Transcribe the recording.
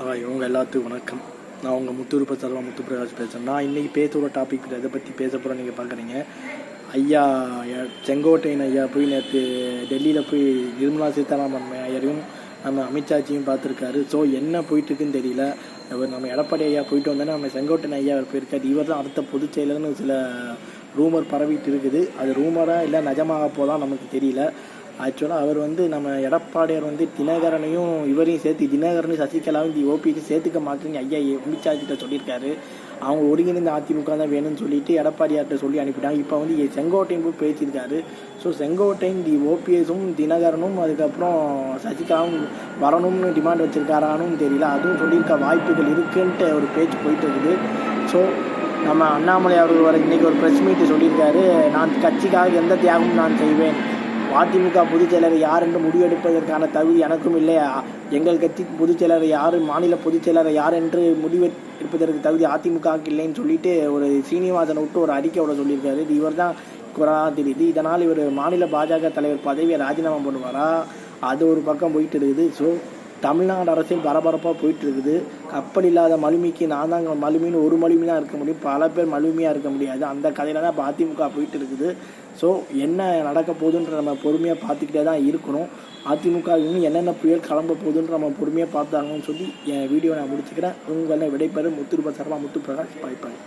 Hi இவங்க எல்லாத்துக்கும் வணக்கம். நான் உங்கள் முத்துருப்ப சர்வா முத்து பிரகாஷ் பேசுகிறேன் நான் இன்றைக்கி பேசுகிற டாபிக் எதை பற்றி பேச போகிறேன் நீங்கள் பார்க்குறீங்க ஐயா செங்கோட்டையன் ஐயா போய் நேற்று டெல்லியில் போய் நிர்மலா சீதாராமன் ஐயரையும் நம்ம அமித்ஷாஜியும் பார்த்துருக்காரு. ஸோ என்ன போயிட்டுருக்குன்னு தெரியல. இவர் நம்ம எடப்பாடி ஐயா போயிட்டு வந்தோன்னே நம்ம செங்கோட்டையன் ஐயா அவர் போயிருக்காரு. இவர் தான் அடுத்த பொதுச் செயலர்னு சில ரூமர் பரவிட்டு இருக்குது. அது ரூமராக இல்லை நிஜமாக போதான் நமக்கு தெரியல. ஆக்சுவலாக அவர் வந்து நம்ம எடப்பாடியார் வந்து தினகரனையும் இவரையும் சேர்த்து தினகரனையும் சசிகலாவும் தி ஓபிக்கு சேர்த்துக்க மாட்டேன்னு ஐயா அமித்ஷா கிட்ட சொல்லியிருக்காரு. அவங்க ஒருங்கிணைந்த அதிமுக தான் வேணும்னு சொல்லிட்டு எடப்பாடியார்கிட்ட சொல்லி அனுப்பிட்டாங்க. இப்போ வந்து எ- போய் பேசியிருக்காரு. ஸோ செங்கோட்டையும் தி ஓபிஎஸும் தினகரனும் அதுக்கப்புறம் சசிகலாவும் வரணும்னு டிமாண்ட் வச்சிருக்காரானும் தெரியல. அதுவும் சொல்லியிருக்க வாய்ப்புகள் இருக்குன்ட்டு ஒரு பேச்சு போயிட்டு இருக்குது ஸோ நம்ம அண்ணாமலை அவர்கள் வர இன்னைக்கு ஒரு ப்ரெஸ் மீட் சொல்லியிருக்காரு. நான் கட்சிக்காக எந்த தியாகமும் நான் செய்வேன். அதிமுக பொதுச் செயலர் யார் என்று முடிவெடுப்பதற்கான தகுதி எனக்கும் இல்லை. எங்கள் கட்சி பொதுச் செயலர் யார் மாநில பொதுச் செயலர் யார் என்று முடிவெடுப்பதற்கு தகுதி அதிமுகவுக்கு இல்லைன்னு சொல்லிட்டு ஒரு சீனிவாசனை விட்டு ஒரு அறிக்கையோட சொல்லியிருக்காரு. இது இவர் தான் குரலாக தெரியுது இதனால் இவர் மாநில பாஜக தலைவர் பதவியை ராஜினாமா பண்ணுவாரா? அது ஒரு பக்கம் போயிட்டு இருக்குது. ஸோ தமிழ்நாடு அரசியல் பரபரப்பாக போயிட்டு இருக்குது கப்பல் இல்லாத மலுமிக்கு நான் தாங்க மலுமின்னு ஒரு மலுமி தான் இருக்க முடியும். பல பேர் மலுமியாக இருக்க முடியாது. அந்த கதையில் தான் இப்போ அதிமுக போயிட்டு இருக்குது ஸோ என்ன நடக்க போகுதுன்ற நம்ம பொறுமையாக பார்த்துக்கிட்டே தான் இருக்கணும். அதிமுக இன்னும் என்னென்ன புயல் கிளம்ப போகுதுன்ற நம்ம பொறுமையாக பார்த்தாங்கன்னு சொல்லி என் வீடியோ நான் முடிச்சுக்கிறேன். உங்களை விடைபெறும் முத்துருப சர்மா முத்து பிரகாஷ் பாய்ப்பாய்